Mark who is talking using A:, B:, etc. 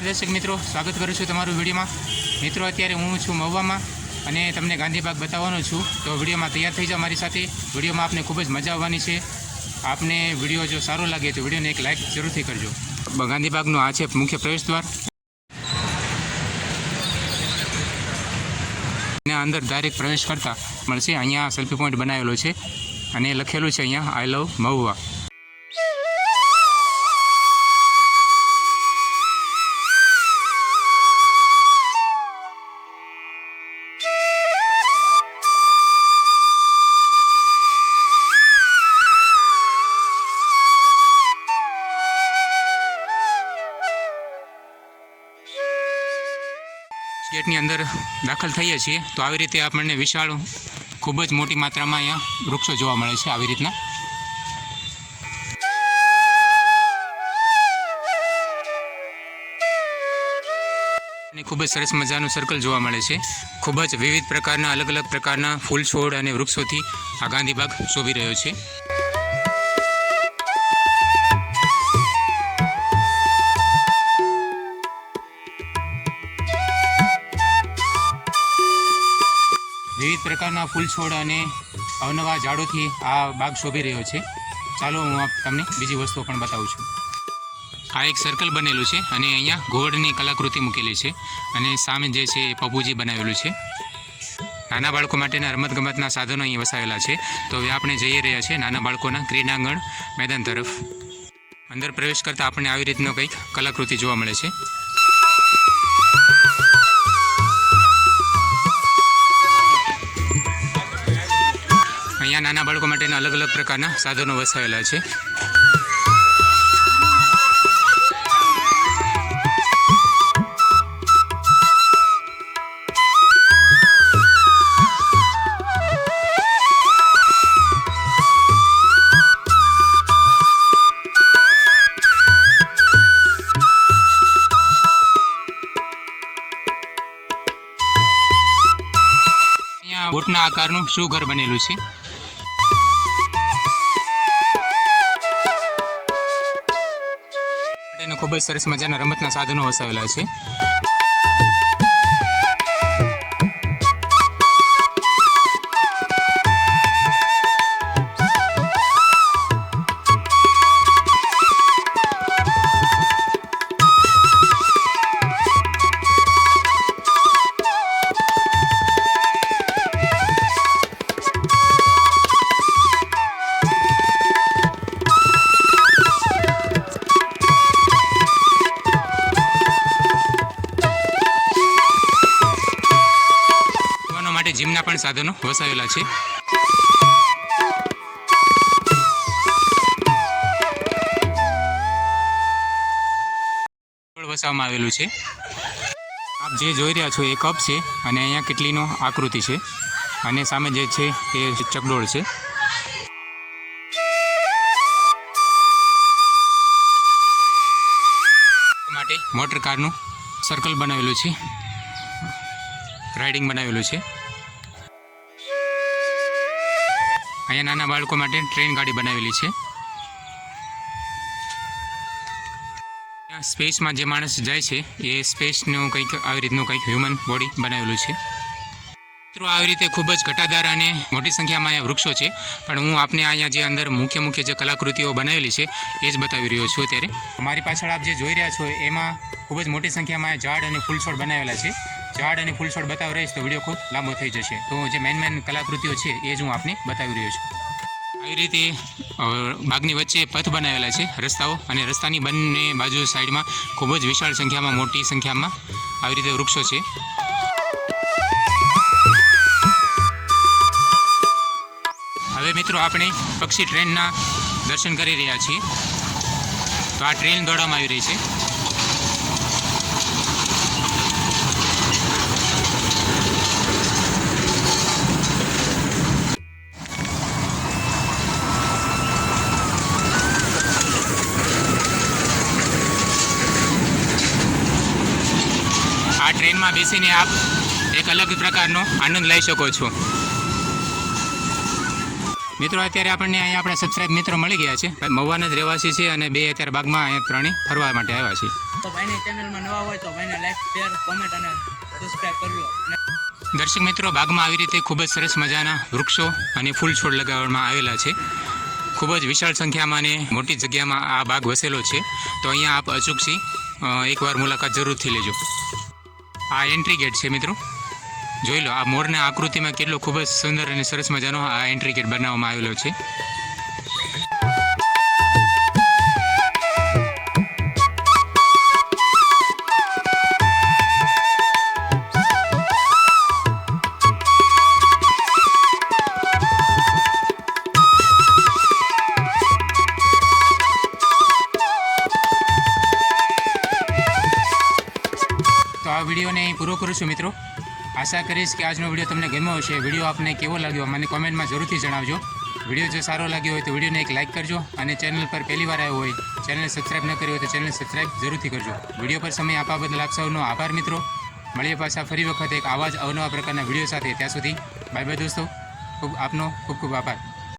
A: નમસ્કાર દર્શક મિત્રો, સ્વાગત કરું છું તમારું વિડીયોમાં. મિત્રો, અત્યારે હું છું મહુવામાં અને તમને ગાંધીબાગ બતાવવાનો છું. તો વિડીયોમાં તૈયાર થઈ જાઓ મારી સાથે. વિડીયોમાં આપને ખૂબ જ મજા આવવાની છે. આપને વીડિયો જો સારો લાગે તો વિડીયોને એક લાઇક જરૂરથી કરજો. ગાંધીબાગનો આ છે મુખ્ય પ્રવેશ દ્વાર. એના અંદર ડાયરેક્ટ પ્રવેશ કરતા મળશે. અહીંયા સેલ્ફી પોઈન્ટ બનાવેલો છે અને લખેલું છે અહીંયા આઈ લવ મહુવા. ગેટની અંદર દાખલ થઈએ છીએ, તો આવી રીતે આપણને વિશાળ ખૂબ જ મોટી માત્રામાં અહીંયા વૃક્ષો જોવા મળે છે આવી રીતના. અને ખૂબ જ સરસ મજાનું સર્કલ જોવા મળે છે. ખૂબ જ વિવિધ પ્રકારના અલગ અલગ પ્રકારના ફૂલ છોડ અને વૃક્ષોથી આ ગાંધીબાગ શોભી રહ્યો છે. વિવિધ પ્રકારના ફૂલ છોડ અને અવનવા ઝાડોથી આ બાગ શોભી રહ્યો છે. ચાલો હું તમને બીજી વસ્તુઓ પણ બતાવું છું. આ એક સર્કલ બનેલું છે અને અહીંયા ઘોડની કલાકૃતિ મૂકેલી છે અને સામે જે છે એ પપુજી બનાવેલું છે. નાના બાળકો માટેના રમતગમતના સાધનો અહીં વસાવેલા છે. તો હવે આપણે જઈ રહ્યા છીએ નાના બાળકોના ક્રીડાંગણ મેદાન તરફ. અંદર પ્રવેશ કરતાં આપણને આવી રીતનો કંઈક કલાકૃતિ જોવા મળે છે. અહીંયા નાના બાળકો માટેના અલગ અલગ પ્રકારના સાધનો વસાવેલા છે. બોટના આકારનું શું ઘર બનેલું છે? ખૂબ જ સરસ મજાના રમતના સાધનો વસાવેલા છે. જીમના પણ સાધનો વસાવેલા છે. વસાવવામાં આવેલું છે. આપ જે જોઈ રહ્યા છો એ કપ છે અને અહીંયા કેટલીનો આકૃતિ છે અને સામે જે છે એ ચકડોળ છે. માટે મોટર કારનું સર્કલ બનાવેલું છે. રાઇડિંગ બનાવેલું છે. અહીંયા નાના બાળકો માટે ટ્રેન ગાડી બનાવેલી છે. સ્પેસમાં જે માણસ જાય છે, એ સ્પેસનું કંઈક આવી રીતનું કંઈક હ્યુમન બોડી બનાવેલું છે. મિત્રો, આવી રીતે ખૂબ જ ઘટાદાર અને મોટી સંખ્યામાં અહીંયા વૃક્ષો છે. પણ હું આપને અહીંયા જે અંદર મુખ્ય મુખ્ય જે કલાકૃતિઓ બનાવેલી છે, એ જ બતાવી રહ્યો છું અત્યારે. મારી પાછળ આપ જે જોઈ રહ્યા છો, એમાં ખૂબ જ મોટી સંખ્યામાં ઝાડ અને ફૂલ છોડ બનાવેલા છે. ઝાડ અને ફૂલછોડ બતાવી રહીશ તો વીડિયો ખૂબ લાંબો થઈ જશે. તો જે મેન મેન કલાકૃતિઓ છે, એ જ હું આપને બતાવી રહ્યો છું. આવી રીતે બાગની વચ્ચે પથ બનાવેલા છે, રસ્તાઓ અને રસ્તાની બંને બાજુ સાઈડમાં ખૂબ જ વિશાળ સંખ્યામાં, મોટી સંખ્યામાં આવી રીતે વૃક્ષો છે. હવે મિત્રો આપણે પક્ષી ટ્રેનના દર્શન કરી રહ્યા છીએ. તો આ ટ્રેન દોડવામાં આવી રહી છે. આ ટ્રેનમાં બેસીને આપ એક અલગ પ્રકારનો આનંદ લઈ શકો છો. મિત્રો અત્યારે આપણને અહીંયા આપણા સબસ્ક્રાઈબ મિત્રો મળી ગયા છે. મહુવાના જ રહેવાસી છે અને બે અત્યારે બાગમાં અહીંયા પ્રાણી ફરવા માટે આવ્યા છે.
B: તો ભાઈની ચેનલમાં નવા હોય તો ભાઈને લાઈક શેર કોમેન્ટ અને સબસ્ક્રાઇબ કરજો અને
A: દર્શક મિત્રો બાગમાં આવી રીતે ખૂબ જ સરસ મજાના વૃક્ષો અને ફૂલ છોડ લગાવવામાં આવેલા છે. ખૂબ જ વિશાળ સંખ્યામાં અને મોટી જગ્યામાં આ બાગ વસેલો છે. તો અહીંયા આપ અચૂકથી એકવાર મુલાકાત જરૂરથી લેજો. આ એન્ટ્રી ગેટ છે મિત્રો. જોઈ લો, આ મોરના આકૃતિમાં કેટલો ખૂબ જ સુંદર અને સરસ મજાનો આ એન્ટ્રી ગેટ બનાવવામાં આવેલો છે. આ વિડીયોને અહીં પૂરો કરું છું મિત્રો. આશા કરીશ કે આજનો વીડિયો તમને ગમ્યો હશે. વીડિયો આપને કેવો લાગ્યો મને કોમેન્ટમાં જરૂરથી જણાવજો. વીડિયો જો સારો લાગ્યો હોય તો વિડીયોને એક લાઇક કરજો અને ચેનલ પર પહેલી વાર આવ્યો હોય, ચેનલ સબસ્ક્રાઇબ ન કરી હોય તો ચેનલ સબસ્ક્રાઈબ જરૂરથી કરજો. વીડિયો પર સમય આપવા બદલ આપ સૌનો આભાર મિત્રો. મળીએ પાછા ફરી વખત એક આવા જ અવનવા પ્રકારના વીડિયો સાથે ત્યાં સુધી. બાય બાય દોસ્તો. ખૂબ આપનો ખૂબ ખૂબ આભાર.